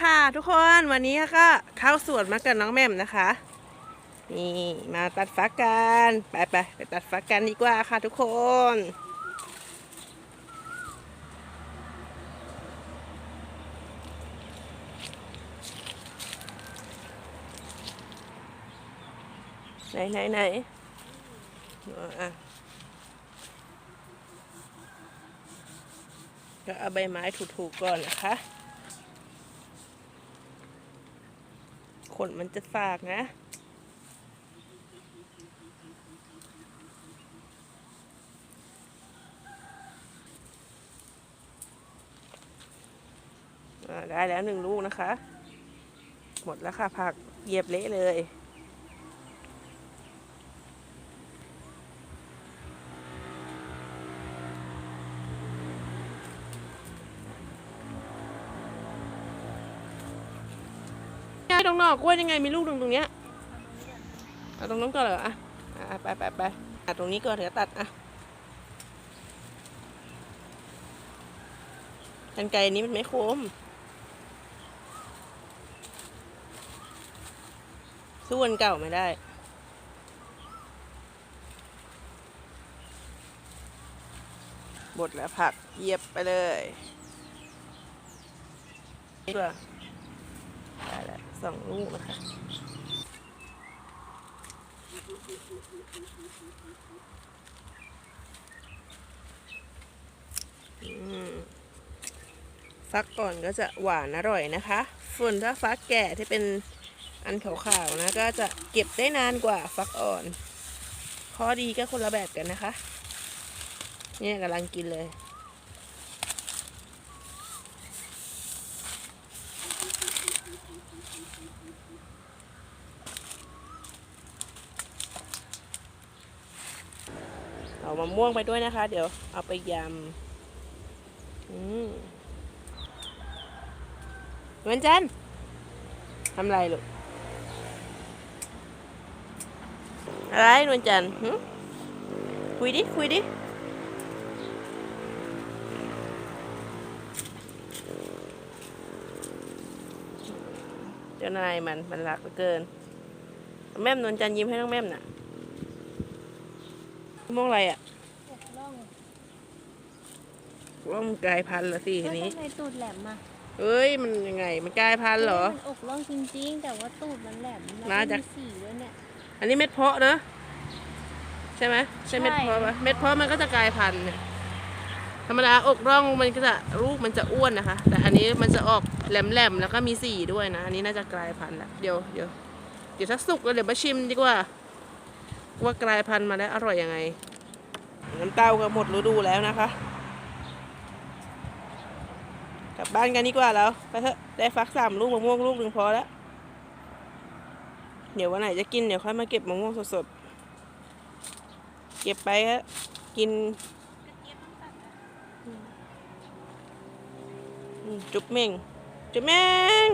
ค่ะ ทุกคนวันนี้ก็เข้าสวนมากับน้องแม่มนะคะ นี่มาตัดฟักกันไปไปไปตัดฟักกันดีกว่าค่ะทุกคนไหนไหนไหนอะก็เอาใบไม้ถูๆก่อนนะคะ ขนมันจะสากนะ ได้แล้วหนึ่งลูกนะคะ หมดแล้วค่ะผักเหยียบเละเลย ตรงนอกกล้วยยังไงมีลูกตรงตรงเนี้ยเอาตรงนั้นก่อนเหรออะอะไปไปไปอะตรงนี้ก่อนเดี๋ยวตัดอะกันไกรนี้มันไม่คมสู้อันเก่าไม่ได้บดแล้วผักเยียบไปเลยนี่ด้วยได้แล้ว สองลูกนะคะฟักก่อนก็จะหวานอร่อยนะคะ ส่วนถ้าฟักแก่ที่เป็นอันขาวๆนะ ก็จะเก็บได้นานกว่าฟักอ่อน ข้อดีก็คนละแบบกันนะคะ เนี่ยกำลังกินเลย เอามะม่วงไปด้วยนะคะ เดี๋ยวเอาไปยำอืมนวลจันทร์ทำไรลูก อะไรนวลจันทร์คุยดิ คุยดิ เจ้านายมัน มันรักเหลือเกิน แม่มนวลจันทร์ยิ้มให้น้องแม่มน่ะ มองอะไรอะล่องว่ามันกลายพันธุ์ละสิทีแล้วนี้ ทำไมตูดแหลมอะเอ้ยมันยังไง มันกลายพันธุ์เหรอ มันอกล่องจริงๆ แต่ว่าตูดมันแหลมแล้วน่าจะ มีสีด้วยเนี่ย อันนี้เม็ดเพาะนะใช่ไหมใช่เม็ดเพาะปะใช่เม็ดเพาะมันก็จะกลายพันธุ์เนี่ยธรรมดาอกร่องมันก็จะลูกมันจะอ้วนนะคะ แต่อันนี้มันจะออกแหลมๆแล้วก็มีสีด้วยนะ อันนี้น่าจะกลายพันธุ์ละเดี๋ยวเดี๋ยวเดี๋ยวถ้าสุกแล้วเดี๋ยวมาชิมดีกว่า ว่ากลายพันธุ์มาแล้วอร่อยยังไง น้ำเต้าก็หมดฤดูแล้วนะคะ กลับบ้านกันดีกว่าแล้วไปเถอะได้ฟักสามลูกมะม่วงลูกหนึ่งพอแล้ว เดี๋ยววันไหนจะกินเดี๋ยวค่อยมาเก็บมะม่วงสดๆ เก็บไปฮะกินจุ๊บเม่งจุ๊บเม่ง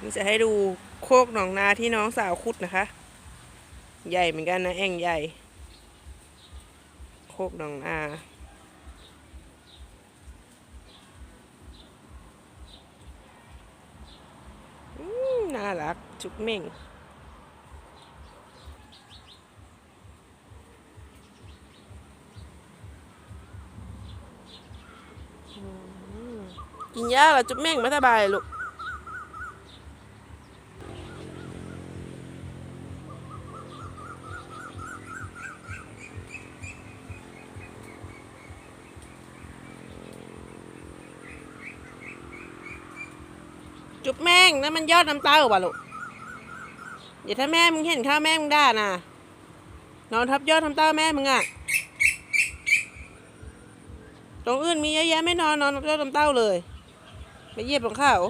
นี่จะให้ดู โคกหนองนาที่น้องสาวขุดนะคะ ใหญ่เหมือนกันนะแอ่งใหญ่ โคกหนองนาอืมน่ารัก จุ๊บเม่งกินยาเหรอจุ๊บเม่งไม่สบายลูก จุ๊บแม่งนั่นมันยอดน้ำเต้าป่ะลูกเดี๋ยวถ้าแม่มึงเห็นข้าวแม่มึงด่านะนอนทับยอดน้ำเต้าแม่มึงอะตรงอื่นมีเยอะแยะไม่นอนนอนทับยอดน้ำเต้าเลยไปเยียบของเขาว